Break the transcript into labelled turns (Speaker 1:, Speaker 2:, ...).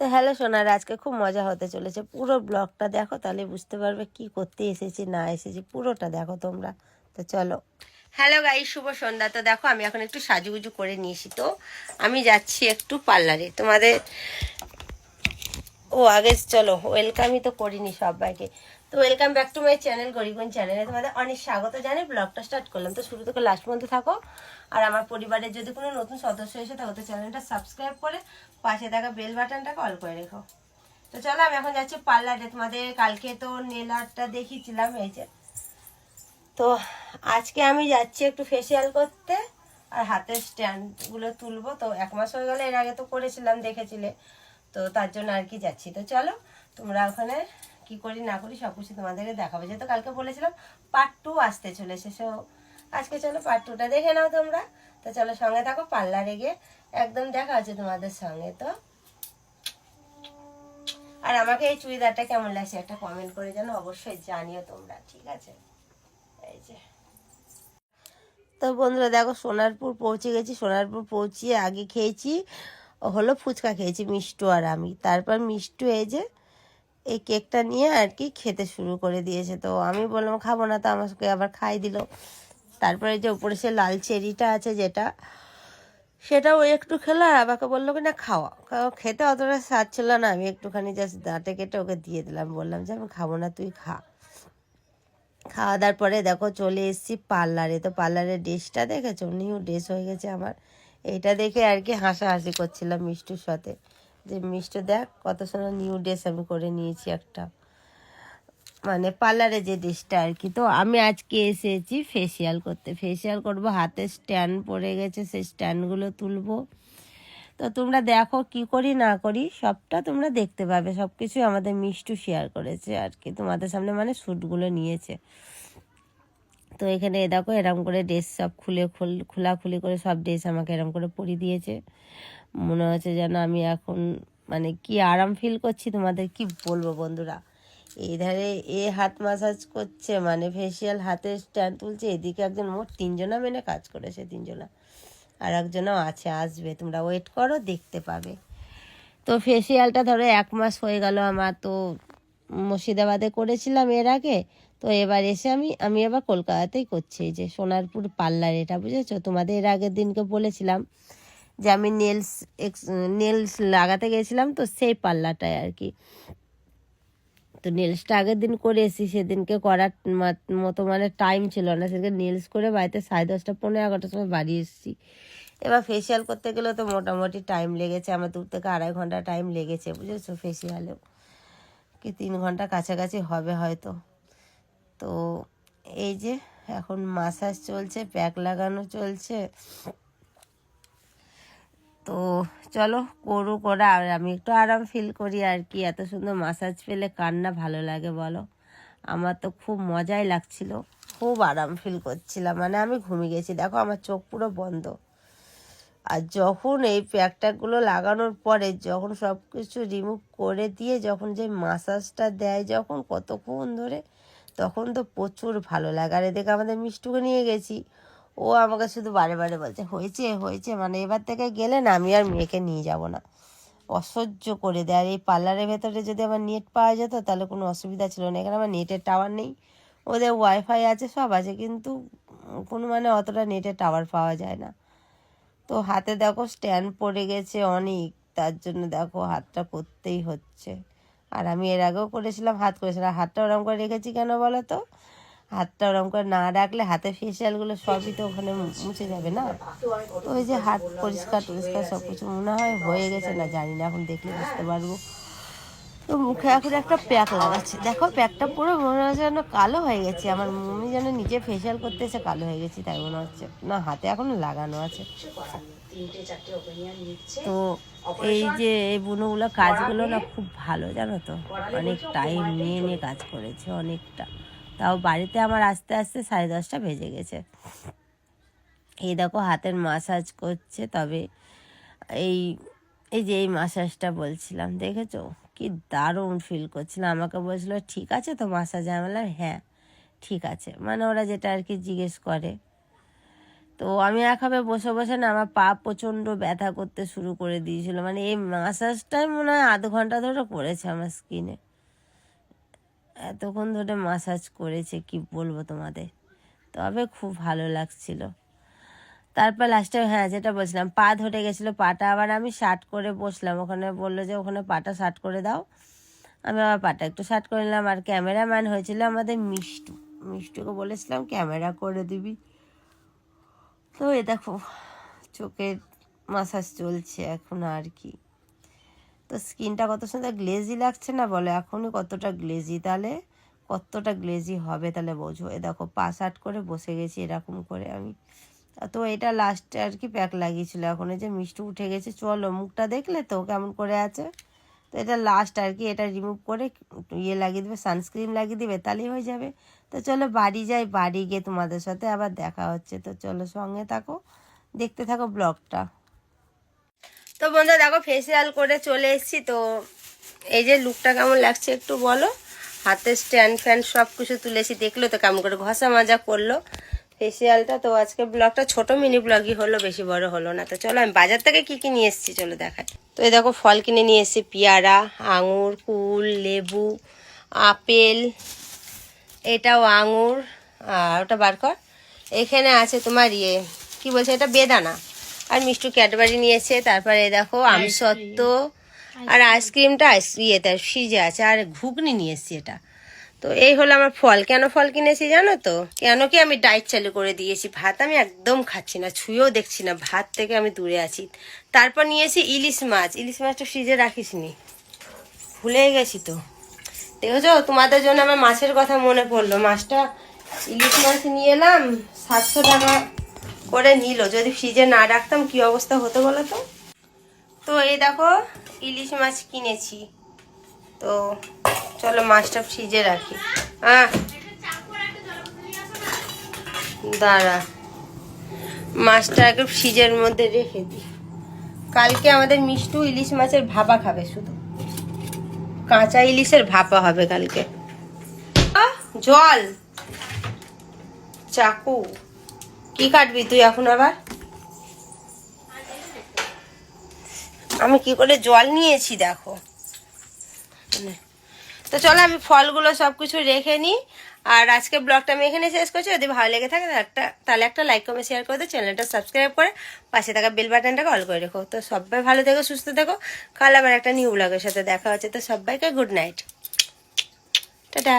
Speaker 1: তো হ্যালো সোনার, আজকে খুব মজা হতে চলেছে। পুরো ব্লগটা দেখো, তাহলে বুঝতে পারবে কি করতে এসেছি, না এসেছি, পুরোটা দেখো তোমরা। তো চলো। হ্যালো গাই শুভ সন্ধ্যা। তো দেখো, আমি এখন একটু সাজুগুজু করে নিয়েছি তো। আমি যাচ্ছি একটু পার্লারে। তোমাদের ও, আগে চলো ওয়েলকামই তো করিনি সবাইকে। তো welcome back to my channel গরিবন চ্যানেলে তোমাদের অনেক স্বাগত জানাই ব্লগটা স্টার্ট করলাম। তো শুরু থেকে লাস্ট পর্যন্ত থাকো। আর আমার পরিবারের যদি কোনো নতুন সদস্য এসে থাকো, তো চ্যানেলটা সাবস্ক্রাইব করে পাশে থাকা বেল বাটনটাকে অল করে রেখো। তো চলো, আমি এখন যাচ্ছি পার্লারে তোমাদের কালকে তো নেল আর্টটা দেখিয়েছিলাম, এই যে। তো আজকে আমি যাচ্ছি একটু ফেসিয়াল করতে, আর হাতের স্ট্যান্ডগুলো তুলবো। তো এক মাস হয়ে গেলে, এর আগে তো করেছিলাম, দেখেছিলে। তো তার জন্য আর কি যাচ্ছি। তো চলো, তোমরা ওখানে কি করি না করি সব কিছু তোমাদেরকে দেখাবো। যেহেতু কালকে বলেছিলাম পার্ট টু আসতে চলেছে সো আজকে চলো পার্ট টুটা দেখে নাও তোমরা। তো চলো সঙ্গে থাকো, পার্লারে গিয়ে একদম দেখা হচ্ছে তোমাদের সঙ্গে, তো। আর আমাকে এই চুড়িদারটা কেমন লাগছে একটা কমেন্ট করে যেন অবশ্যই জানিও তোমরা, ঠিক আছে? এই যে। তো বন্ধুরা, দেখো সোনারপুর পৌঁছে গেছি, সোনারপুর পৌঁছিয়ে আগে খেয়েছি, হলো ফুচকা খেয়েছি, মিষ্টু আর আমি। তারপর মিষ্টু এই যে এই কেকটা নিয়ে আর কি খেতে শুরু করে দিয়েছে। তো আমি বললাম, খাব না। তো আমাকে আবার খাই দিল। তারপরে যে উপরে সে লাল চেরিটা আছে যেটা, সেটাও একটু খেলো আর আমাকে বলল কি, না খাওয়া খেতে অতটা স্বাদ ছিল না। আমি একটুখানি জাস্ট দাঁতে কেটে ওকে দিয়ে দিলাম। বললাম যে, আমি খাব না, তুই খা। খাওয়া দাওয়ার পরে দেখো চলে এসেছি পার্লারে। তো পার্লারের ড্রেসটা দেখেছ? নিউ ড্রেস হয়ে গেছে আমার। এইটা দেখে আর কি হাসাহাসি করছিলাম মিষ্টুর সাথে। যে মিষ্টু দেখ, কত সুন্দর নিউ ড্রেস আমি করে নিয়েছি একটা। মানে পার্লারে যে ড্রেসটা আর কি। তো আমি আজকে এসেছি ফেসিয়াল করতে। ফেসিয়াল করব, হাতে স্ট্যান্ড পড়ে গেছে, সেই স্ট্যান্ডগুলো তুলবো। তো তোমরা দেখো কি করি, না করি, সবটা তোমরা দেখতে পাবে। সব কিছুই আমাদের মিষ্টু শেয়ার করেছে আর কি। তোমাদের সামনে মানে শ্যুটগুলো নিয়েছে। তো এখানে এ দেখো এরম করে ড্রেস সব খুলে খুল, খোলাখুলি করে সব ড্রেস আমাকে এরম করে পরিয়ে দিয়েছে। মনে হচ্ছে যেন আমি এখন মানে কি আরাম ফিল করছি তোমাদের কি বলব বন্ধুরা? এই ধারে এ হাত মাসাজ করছে মানে ফেসিয়াল হাতে স্ট্যান্ড তুলছে, এদিকে একজন মোট তিনজনা মেনে কাজ করেছে, তিনজনা। আর একজনও আছে, আসবে, তোমরা ওয়েট করো, দেখতে পাবে। তো ফেসিয়ালটা ধরো এক মাস হয়ে গেল আমার, তো মুর্শিদাবাদে করেছিলাম এর আগে, তো এবার এসে আমি আমি আবার কলকাতাতেই করছি, এই যে সোনারপুর পার্লার এটা, বুঝেছ? তোমাদের এর আগের দিনকে বলেছিলাম। যে আমি নেলস নেলস লাগাতে গেছিলাম তো সেই পার্লারটায় আর কি। তো নেলসটা আগের দিন করে এসেছি, সেদিনকে করার মতো মানে টাইম ছিল না। সেদিনকে নেলস করে বাড়িতে সাড়ে দশটা পনেরো এগারোটার সময় বাড়ি এসেছি। এবার ফেসিয়াল করতে গেলে তো মোটামুটি টাইম লেগেছে, আমার দু থেকে আড়াই ঘণ্টা টাইম লেগেছে, বুঝেছ? ফেসিয়ালেও কি তিন ঘণ্টা কাছাকাছি হবে হয়তো। তো এই যে, এখন মাসাজ চলছে প্যাক লাগানো চলছে। তো চলো করুক ওরা আর আমি একটু আরাম ফিল করি আর কি। এত সুন্দর মাসাজ পেলে কার না ভালো লাগে বলো? আমার তো খুব মজাই লাগছিল। খুব আরাম ফিল করছিলাম। মানে আমি ঘুমিয়ে গেছি। দেখো আমার চোখ পুরো বন্ধ। আর যখন এই প্যাকট্যাকগুলো লাগানোর পরে, যখন সব কিছু রিমুভ করে দিয়ে যখন যে মাসাজটা দেয় যখন কতক্ষণ ধরে, তখন তো প্রচুর ভালো লাগে। আর এদিকে আমাদের মিষ্টুকে নিয়ে গেছি। ও আমাকে শুধু বারে বারে বলছে, হয়েছে হয়েছে। মানে এবার থেকে গেলে না আমি আর মেয়েকে নিয়ে যাব না। অসহ্য করে দেয়। আর এই পার্লারের ভেতরে যদি আমার নেট পাওয়া যেত, তাহলে কোনো অসুবিধা ছিল না। এখানে আমার নেটের টাওয়ার নেই। ওদের ওয়াইফাই আছে, সব আছে, কিন্তু কোনো মানে অতটা নেটের টাওয়ার পাওয়া যায় না। তো হাতে দেখো স্ট্যান্ড পড়ে গেছে অনেক, তার জন্য দেখো হাতটা করতেই হচ্ছে। আর আমি এর আগেও করেছিলাম, হাত করেছিলাম। হাতটা ওরম করে রেখেছি কেন বলো তো? হাতটা ওরম করে না রাখলে হাতে ফেসিয়ালগুলো সবই তো ওখানে মুছে যাবে না? তো ওই যে হাত পরিষ্কার টরিষ্কার সব কিছু মনে হয় হয়ে গেছে না, জানি না, এখন দেখলে বুঝতে পারব। তো মুখে এখন একটা প্যাক লাগাচ্ছে। দেখো প্যাকটা পুরো মনে হচ্ছে যেন কালো হয়ে গেছে। আমার মমি যেন নিজে ফেসিয়াল করতে এসে কালো হয়ে গেছি, তাই মনে হচ্ছে। না, হাতে এখন লাগানো আছে। তো এই যে এই বুনোগুলো কাজগুলো না খুব ভালো, জানো তো? অনেক টাইম নিয়ে নিয়ে কাজ করেছে, অনেকটা। তাও বাড়িতে আমার আস্তে আস্তে সাড়ে দশটা বেজে গেছে। এই দেখো হাতের মাসাজ করছে, তবে এই এই যে এই মাসাজটা বলছিলাম, দেখেছ? কি দারুণ ফিল করছিলাম আমাকে বলছিলো, ঠিক আছে তো মাসাজ আমি বললাম হ্যাঁ ঠিক আছে। মানে ওরা যেটা আর কি জিজ্ঞেস করে। তো আমি একভাবে বসে বসে না আমার পা প্রচণ্ড ব্যথা করতে শুরু করে দিয়েছিল। মানে এই মাসাজটাই মনে হয় আধ ঘণ্টা ধরে করেছে আমার স্কিনে এতক্ষণ ধরে মাসাজ করেছে, কি বলব তোমাদের? তবে খুব ভালো লাগছিল। তারপর লাস্টে হ্যাঁ যেটা বলছিলাম, পা ধরে গেছিল, পাটা আবার আমি শার্ট করে বসলাম। ওখানে বলল যে, ওখানে পাটা শার্ট করে দাও। আমি আবার পাটা একটু শার্ট করে নিলাম। আর ক্যামেরাম্যান হয়েছিল আমাদের মিষ্টু। মিষ্টুকে বলেছিলাম ক্যামেরা করে দিবি। তো এ দেখো, চোখের মাসাজ চলছে এখন আর কি। তো স্কিনটা কত সুন্দর গ্লেজি লাগছে না? বলো, এখনই কতটা গ্লেজি তাহলে? কতটা গ্লেজি হবে তাহলে বোঝো। এ দেখো পাস আট করে বসে গেছি এরকম করে আমি। তো এটা লাস্টে আর কি প্যাক লাগিয়েছিল। এখন এই যে মিষ্টি উঠে গেছে, চলো মুখটা দেখলে তো কেমন করে আছে। তো এটা লাস্ট আর কি, এটা রিমুভ করে ইয়ে লাগিয়ে দেবে সানস্ক্রিন লাগিয়ে দিবে, তাহলেই হয়ে যাবে। তো চলো বাড়ি যাই, বাড়ি গিয়ে তোমাদের সাথে আবার দেখা হচ্ছে। তো চলো সঙ্গে থাকো, দেখতে থাকো ব্লগটা তো বন্ধু দেখো ফেসিয়াল করে চলে এসেছি, তো এই যে লুকটা কেমন লাগছে একটু বলো? হাতে স্ট্যান্ড ফ্যান সব কিছু তুলেছি, দেখল তো কেমন করে ঘষা মাজা করল ফেসিয়ালটা তো আজকে ব্লগটা ছোট মিনি ব্লগই হলো, বেশি বড় হলো না। তো চলো আমি বাজার থেকে কি কি নিয়ে এসেছি চলো দেখাই। তো এই দেখো ফল কিনে নিয়ে এসেছি, পেয়ারা, আঙুর, কুল, লেবু, আপেল, এটাও আঙুর, আর ওটা বার কর। এখানে আছে তোমার ইয়ে কি বলছে? এটা বেদানা। আর মিষ্টু ক্যাডবারি নিয়েছে তারপরে দেখো আমসত্ত্ব আর আইসক্রিমটা আইস ইয়েতে ফ্রিজে আছে আর ঘুগনি নিয়ে এসেছি এটা। তো এই হলো আমার ফল। কেন ফল কিনেছি জানো তো? কেন কি আমি ডায়েট চালু করে দিয়েছি? ভাত আমি একদম খাচ্ছি না ছুঁয়েও দেখছি না ভাত থেকে আমি দূরে আছি। তারপর নিয়েছি ইলিশ মাছ। ইলিশ মাছটা ফ্রিজে রাখিস নি ভুলে গেছি তো। দেখেছ? তোমাদের জন্য আমার মাছের কথা মনে পড়ল। মাছটা ইলিশ মাছ নিয়ে এলাম সাতশো টাকা করে নিল। যদি ফ্রিজে না রাখতাম কি অবস্থা হতো বলো তো? তো এই দেখো, ইলিশ মাছ কিনেছি। তো চলো মাছটা ফ্রিজে রাখি। হ্যাঁ দাঁড়া। মাছটা আগে ফ্রিজের মধ্যে রেখে দিই কালকে আমাদের মিষ্টু ইলিশ মাছের ভাপা খাবে শুধু। কাঁচা ইলিশের ভাপা হবে কালকে। জল। চাকু। কি কাটবি তুই এখন আবার? আমি কি করে জল নিয়েছি দেখো। নে। তো চলো আমি ফলগুলো সব কিছু রেখে নিই আর আজকে ব্লগটা আমি এখানে শেষ করছি। যদি ভালো লেগে থাকে একটা, তাহলে একটা লাইক কমেন্ট শেয়ার করে দিও চ্যানেলটা সাবস্ক্রাইব করে পাশে থাকা বেল বাটনটাকে অল করে রেখো। তো সবাই ভালো থেকো, সুস্থ থেকো। কাল আবার একটা নিউ ব্লগের সাথে দেখা হচ্ছে। তো সবাইকে গুড নাইট টাটা।